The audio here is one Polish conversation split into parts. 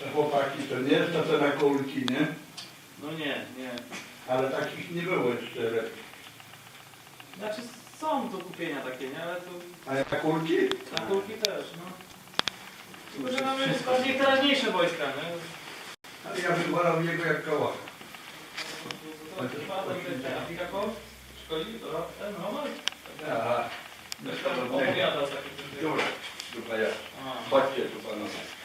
Te chłopaki, to nie jest to co na kulki, nie? No nie, nie. Ale takich nie było jeszcze. Znaczy są do kupienia takie, nie? Ale to A jak kulki? na kulki też, no. Tylko, że mamy bardziej teraźniejsze wojska, nie? Ale ja bym wolał jego jak koła. To ten Afryka Kosz? Szkoli? To ten Roman? Aha. Też tam opowiada z takim Dobra, super ja. A. Chodźcie tu panowie.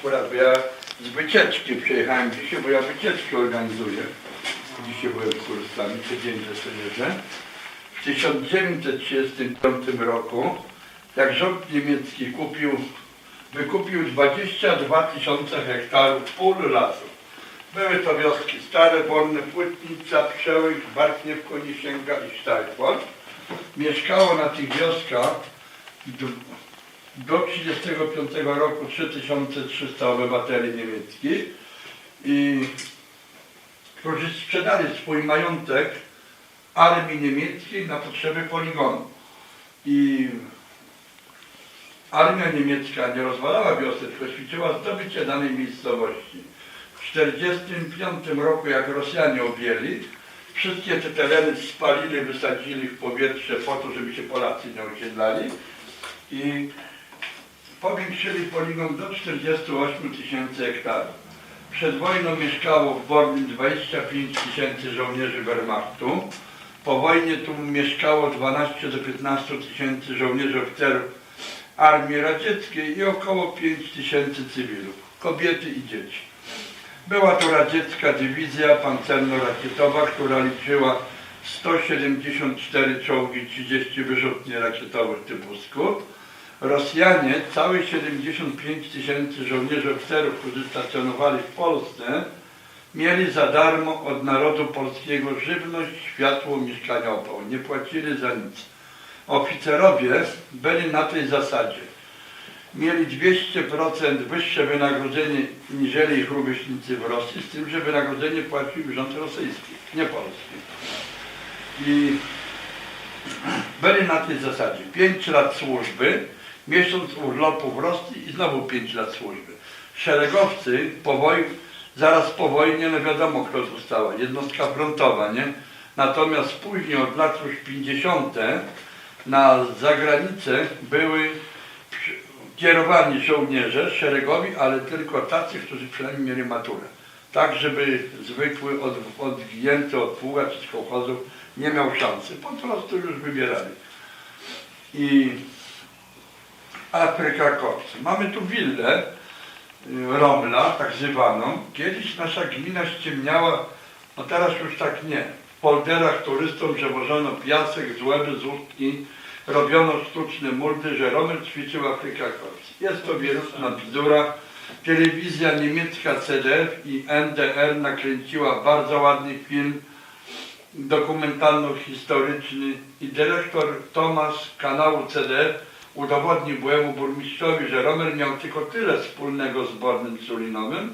Akurat bo ja z wycieczki przyjechałem dzisiaj, bo ja wycieczki organizuję. Dzisiaj byłem kursami, tydzień jeżdżę. W 1935 roku, jak rząd niemiecki kupił, wykupił 22 tysiące hektarów pól lasu. Były to wioski Stare, Borne, Płytnica, Przełyk, Bartniew, Konisięga i Sztajfort. Mieszkało na tych wioskach do 1935 roku 3300 obywateli niemieckich, i, którzy sprzedali swój majątek armii niemieckiej na potrzeby poligonu. I armia niemiecka nie rozwalała wiosek, tylko ćwiczyła zdobycie danej miejscowości. W 1945 roku, jak Rosjanie objęli, wszystkie te tereny spalili, wysadzili w powietrze po to, żeby się Polacy nie osiedlali i powiększyli poligon do 48 tysięcy hektarów. Przed wojną mieszkało w Bornym 25 tysięcy żołnierzy Wehrmachtu. Po wojnie tu mieszkało 12 do 15 tysięcy żołnierzy oficerów Armii Radzieckiej i około 5 tysięcy cywilów, kobiety i dzieci. Była to radziecka dywizja pancerno-rakietowa, która liczyła 174 czołgi, 30 wyrzutni rakietowych typu Skut. Rosjanie, całe 75 tysięcy żołnierzy oficerów, którzy stacjonowali w Polsce, mieli za darmo od narodu polskiego żywność, światło, mieszkania, opał. Nie płacili za nic. Oficerowie byli na tej zasadzie. Mieli 200% wyższe wynagrodzenie niżeli ich rówieśnicy w Rosji, z tym, że wynagrodzenie płacił rząd rosyjski, nie polski. I byli na tej zasadzie. 5 lat służby, miesiąc urlopu w Rosji i znowu 5 lat służby. Szeregowcy po woj... zaraz po wojnie, no wiadomo kto została, jednostka frontowa, nie? Natomiast później od lat już 50. na zagranicę były kierowani żołnierze szeregowi, ale tylko tacy, którzy przynajmniej mieli maturę. Tak, żeby zwykły od, od pługa czy z kołchozów nie miał szansy. Po prostu już wybierali. I Afryka Kopcy. Mamy tu willę y, Romla, tak zwaną. Kiedyś nasza gmina ściemniała, no teraz już tak nie. W polderach turystom przewożono piasek, złeby, złódki, robiono sztuczne muldy, że Romel ćwiczył Afryka Kopcy. Jest to wirusna bzdura. Telewizja niemiecka CDF i NDR nakręciła bardzo ładny film dokumentalno-historyczny i dyrektor Tomasz kanału CDF udowodnił byłemu burmistrzowi, że Romer miał tylko tyle wspólnego z Bornym Sulinowym,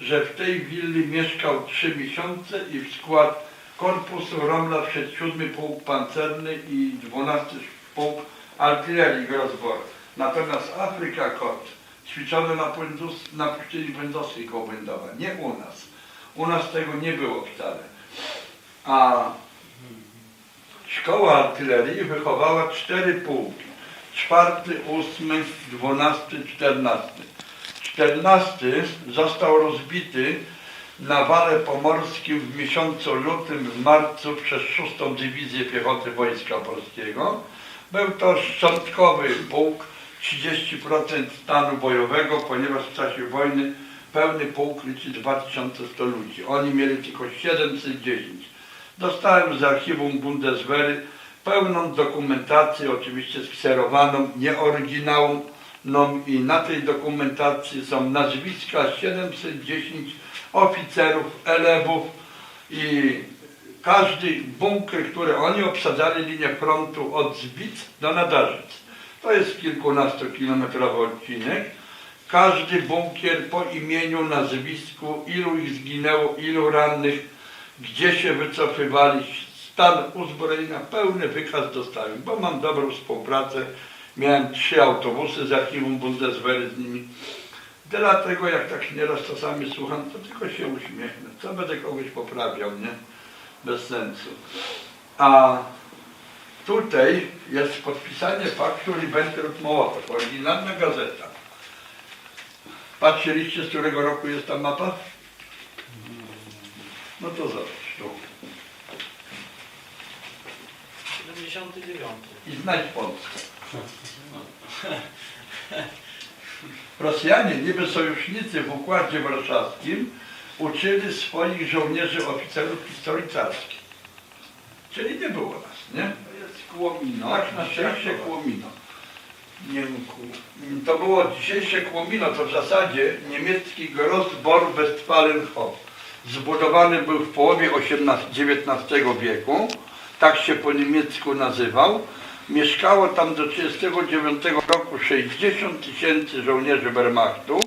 że w tej willi mieszkał trzy miesiące i w skład korpusu Romla wszedł siódmy pułk pancerny i dwunasty pułk artylerii Grosbor. Natomiast Afryka Kot ćwiczono na, Płędus, na pustyni Płędowskiej koło nie u nas. U nas tego nie było wcale. A szkoła artylerii wychowała cztery pułki. Czwarty, ósmy, dwunasty, czternasty. Czternasty został rozbity na wale pomorskim w miesiącu lutym, w marcu przez szóstą Dywizję Piechoty Wojska Polskiego. Był to szczątkowy pułk, 30% stanu bojowego, ponieważ w czasie wojny pełny pułk liczy 2100 ludzi. Oni mieli tylko 710. Dostałem z archiwum Bundeswehry pełną dokumentację, oczywiście skserowaną, nie oryginałną no i na tej dokumentacji są nazwiska 710 oficerów, elewów i każdy bunkier, który oni obsadzali linię frontu od Zbic do Nadarzyc. To jest kilkunastokilometrowy odcinek. Każdy bunkier po imieniu, nazwisku, ilu ich zginęło, ilu rannych, gdzie się wycofywali, stan uzbrojenia, pełny wykaz dostałem, bo mam dobrą współpracę. Miałem trzy autobusy z archiwum Bundeswehry z nimi. Dlatego jak tak nieraz czasami słucham, to tylko się uśmiechnę. Co będę kogoś poprawiał, nie? Bez sensu. A tutaj jest podpisanie faktu Ribbentrop-Mołotow, oryginalna gazeta. Patrzyliście, z którego roku jest ta mapa? No to zobacz. Tu. 79. I znajdź Polskę. Rosjanie, niby sojusznicy w Układzie Warszawskim, uczyli swoich żołnierzy oficerów historii carskiej. Czyli nie było nas, nie? To jest Kłomino, tak na szczęście Kłomino. Niemku. To było dzisiejsze Kłomino, to w zasadzie niemiecki Grossborn Westfalenhof. Zbudowany był w połowie XVIII XIX wieku, tak się po niemiecku nazywał. Mieszkało tam do 1939 roku 60 tysięcy żołnierzy Wehrmachtu.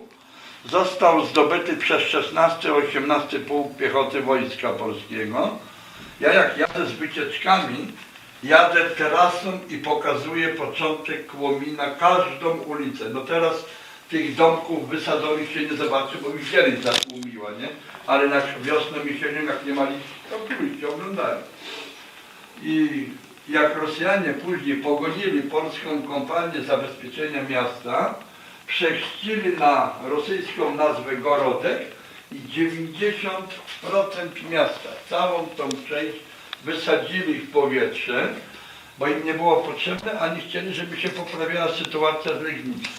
Został zdobyty przez 16-18 Pułk Piechoty Wojska Polskiego. Ja jak jadę z wycieczkami, jadę trasą i pokazuję początek Kłomina, każdą ulicę. No teraz tych domków wysadzonych się nie zobaczy, bo już zieleń zatłumiła, nie? Ale na wiosnę jesienią, jak nie mali, to pójść, oglądają. I jak Rosjanie później pogonili polską kompanię zabezpieczenia miasta, przechrzcili na rosyjską nazwę Gorodek i 90% miasta, całą tą część wysadzili w powietrze, bo im nie było potrzebne, ani chcieli, żeby się poprawiała sytuacja z Legnicy.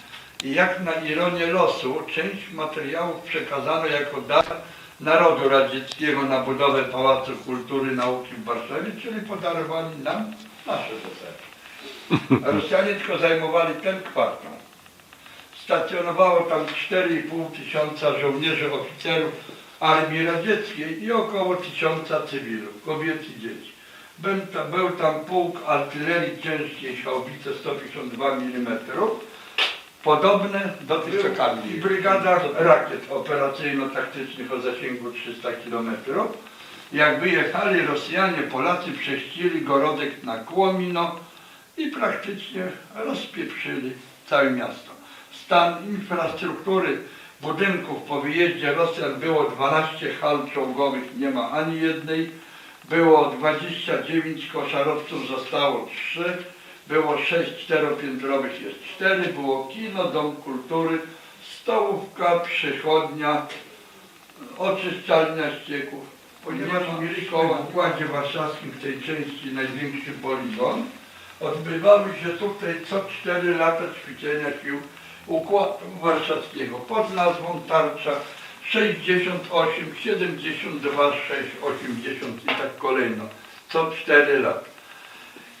I jak na ironię losu, część materiałów przekazano jako dar narodu radzieckiego na budowę Pałacu Kultury Nauki w Warszawie, czyli podarowali nam nasze zasady. A Rosjanie tylko zajmowali ten kwartał. Stacjonowało tam 4,5 tysiąca żołnierzy, oficerów armii radzieckiej i około tysiąca cywilów, kobiet i dzieci. Był tam, był tam pułk artylerii ciężkiej, haubice 152 mm, podobne do tych czekali. I brygada rakiet operacyjno-taktycznych o zasięgu 300 km. Jak wyjechali Rosjanie, Polacy prześcili Gorodek na Kłomino i praktycznie rozpieprzyli całe miasto. Stan infrastruktury budynków po wyjeździe Rosjan było 12 hal czołgowych, nie ma ani jednej. Było 29 koszarowców, zostało 3. Było 6 czteropiętrowych, jest 4. Było kino, dom kultury, stołówka, przychodnia, oczyszczalnia ścieków. Ponieważ mieli koło w Układzie Warszawskim w tej części największy poligon, odbywały się tutaj co 4 lata ćwiczenia sił Układu Warszawskiego pod nazwą Tarcza 68, 72, 6, 80 i tak kolejno, co 4 lata.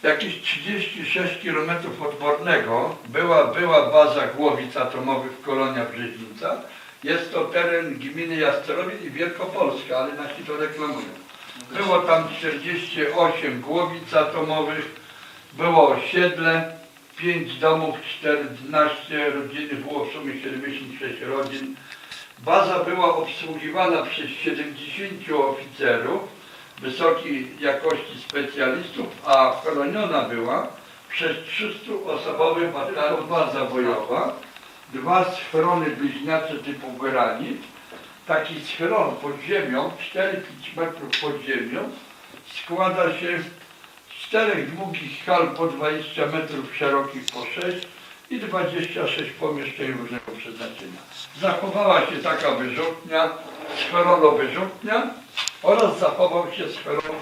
Jakieś 36 km od Bornego była, była baza głowic atomowych Kolonia Brzeźnica. Jest to teren gminy Jastrowie i Wielkopolska, ale nasi to reklamują. Było tam 48 głowic atomowych, było osiedle, 5 domów, 14 rodziny, było w sumie 76 rodzin. Baza była obsługiwana przez 70 oficerów, wysokiej jakości specjalistów, a chroniona była przez 300-osobowy batalion baza bojowa, dwa schrony bliźniacze typu granit, taki schron pod ziemią, 4-5 metrów pod ziemią, składa się z czterech długich hal po 20 metrów szerokich po 6 i 26 pomieszczeń różnego przeznaczenia. Zachowała się taka wyrzutnia, schrono-wyrzutnia oraz zachował się schron,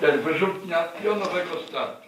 ten wyrzutnia pionowego startu.